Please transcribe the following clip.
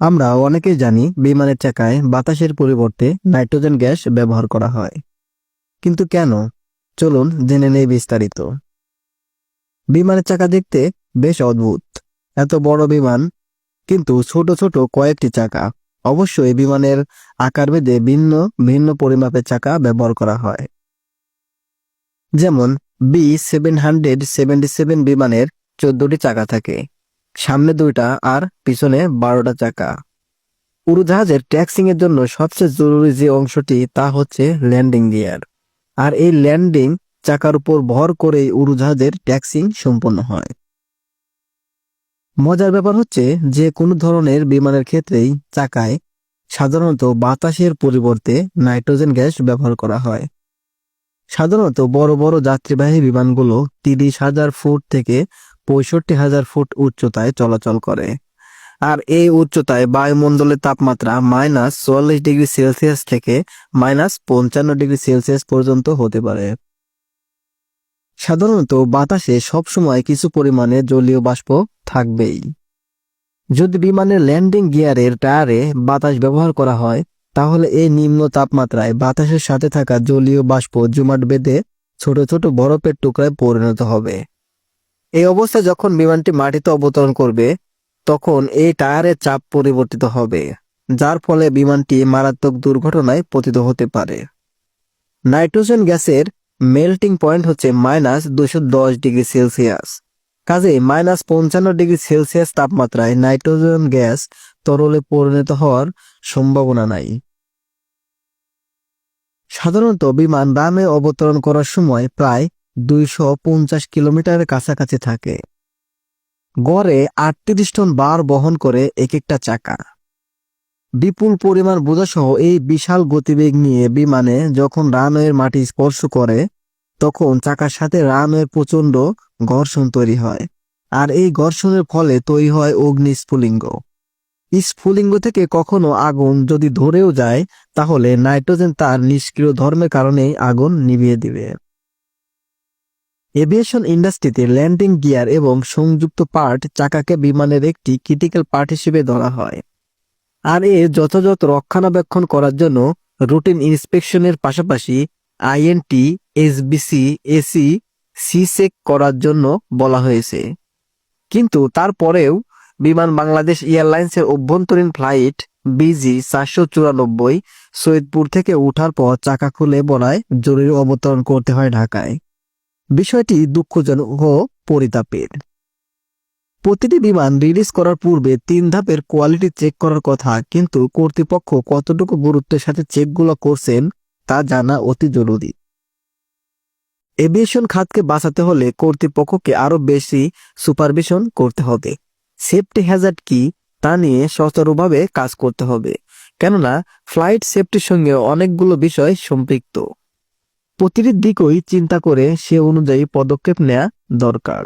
আমরা অনেকেই জানি বিমানের চাকায় বাতাসের পরিবর্তে নাইট্রোজেন গ্যাস ব্যবহার করা হয়। কিন্তু কেন? চলুন জেনে নেই বিস্তারিত। বিমানের চাকা দেখতে বেশ অদ্ভুত। এত বড় বিমান, কিন্তু ছোট ছোট কয়েকটি চাকা। অবশ্যই বিমানের আকার ভেদে ভিন্ন ভিন্ন পরিমাপের চাকা ব্যবহার করা হয়। যেমন B seven hundred seventy seven বিমানের চোদ্দটি চাকা থাকে। সামনে দুইটা আর পিছনে বারোটা চাকা। উড়োজাহাজের ট্যাক্সিং এর জন্য সবচেয়ে জরুরি যে অংশটি তা হচ্ছে ল্যান্ডিং গিয়ার। আর এই ল্যান্ডিং চাকার উপর ভর করে উড়োজাহাজের ট্যাক্সিং সম্পন্ন হয়। মজার ব্যাপার হচ্ছে যে কোনো ধরনের বিমানের ক্ষেত্রেই চাকায় সাধারণত বাতাসের পরিবর্তে নাইট্রোজেন গ্যাস ব্যবহার করা হয়। সাধারণত বড় বড় যাত্রীবাহী বিমানগুলো তিরিশ হাজার ফুট থেকে পঁয়ষট্টি হাজার ফুট উচ্চতায় চলাচল করে। আর এই উচ্চতায় বায়ুমণ্ডলের তাপমাত্রা মাইনাস চুয়াল্লিশ ডিগ্রি সেলসিয়াস থেকে মাইনাস পঞ্চান্ন ডিগ্রি সেলসিয়াস পর্যন্ত হতে পারে। সাধারণত বাতাসে সবসময় কিছু পরিমাণে জলীয় বাষ্প থাকবেই। যদি বিমানের ল্যান্ডিং গিয়ারের টায়ারে বাতাস ব্যবহার করা হয়, তাহলে এই নিম্ন তাপমাত্রায় বাতাসের সাথে থাকা জলীয় বাষ্প জমাট বেঁধে ছোট ছোট বরফের টুকরায় পরিণত হবে। এই অবস্থায় যখন বিমানটি মাটিতে অবতরণ করবে, তখন এই টায়ারের চাপ পরিবর্তিত হবে, যার ফলে বিমানটি মারাত্মক দুর্ঘটনায় পতিত হতে পারে। নাইট্রোজেন গ্যাসের মেল্টিং পয়েন্ট হচ্ছে মাইনাস দুশো দশ ডিগ্রি সেলসিয়াস কাজে মাইনাস পঞ্চান্ন ডিগ্রি সেলসিয়াস তাপমাত্রায় নাইট্রোজেন গ্যাস তরলে পরিণত হওয়ার সম্ভাবনা নাই। সাধারণত বিমান রামে অবতরণ করার সময় প্রায় দুইশো পঞ্চাশ কিলোমিটারের কাছাকাছি থাকে। গড়ে আটত্রিশ টন বার বহন করে এক একটা চাকা। বিপুল পরিমাণ বোঝাসহ এই বিশাল গতিবেগ নিয়ে বিমানে যখন রানওয়ের মাটি স্পর্শ করে, তখন চাকার সাথে রানওয়ের প্রচণ্ড ঘর্ষণ তৈরি হয়, আর এই ঘর্ষণের ফলে তৈরি হয় অগ্নি স্ফুলিঙ্গ। স্ফুলিঙ্গ থেকে কখনো আগুন যদি ধরেও যায়, তাহলে নাইট্রোজেন তার নিষ্ক্রিয় ধর্মের কারণেই আগুন নিভিয়ে দিবে। এভিয়েশন ইন্ডাস্ট্রিতে ল্যান্ডিং গিয়ার এবং সংযুক্ত পার্ট চাকাকে বিমানের একটি ক্রিটিক্যাল পার্ট হিসেবে ধরা হয়। আর এর যথাযথ রক্ষণাবেক্ষণ করার জন্য রুটিন ইন্সপেকশনের পাশাপাশি আইএনটি, এসবিসি, এসি, সিসেক করার জন্য বলা হয়েছে। কিন্তু তারপরেও বিমান বাংলাদেশ এয়ারলাইন্সের অভ্যন্তরীণ ফ্লাইট বিজি চারশো চুরানব্বই সৈয়দপুর থেকে ওঠার পর চাকা খুলে বলায় জরুরি অবতরণ করতে হয় ঢাকায়। বিষয়টি দুঃখজনক ও পরিতাপের। প্রতিটি বিমান রিলিজ করার পূর্বে তিন ধাপের কোয়ালিটি চেক করার কথা, কিন্তু কর্তৃপক্ষ কতটুকু গুরুত্বের সাথে চেকগুলো করছেন তা জানা অতি জরুরি। এভিয়েশন খাতকে বাঁচাতে হলে কর্তৃপক্ষকে আরও বেশি সুপারভিশন করতে হবে। সেফটি হ্যাজার্ড কি তা নিয়ে সচেতনভাবে কাজ করতে হবে, কেননা ফ্লাইট সেফটির সঙ্গে অনেকগুলো বিষয় সম্পৃক্ত। প্রতিটি দিকই চিন্তা করে সে অনুযায়ী পদক্ষেপ নেওয়া দরকার।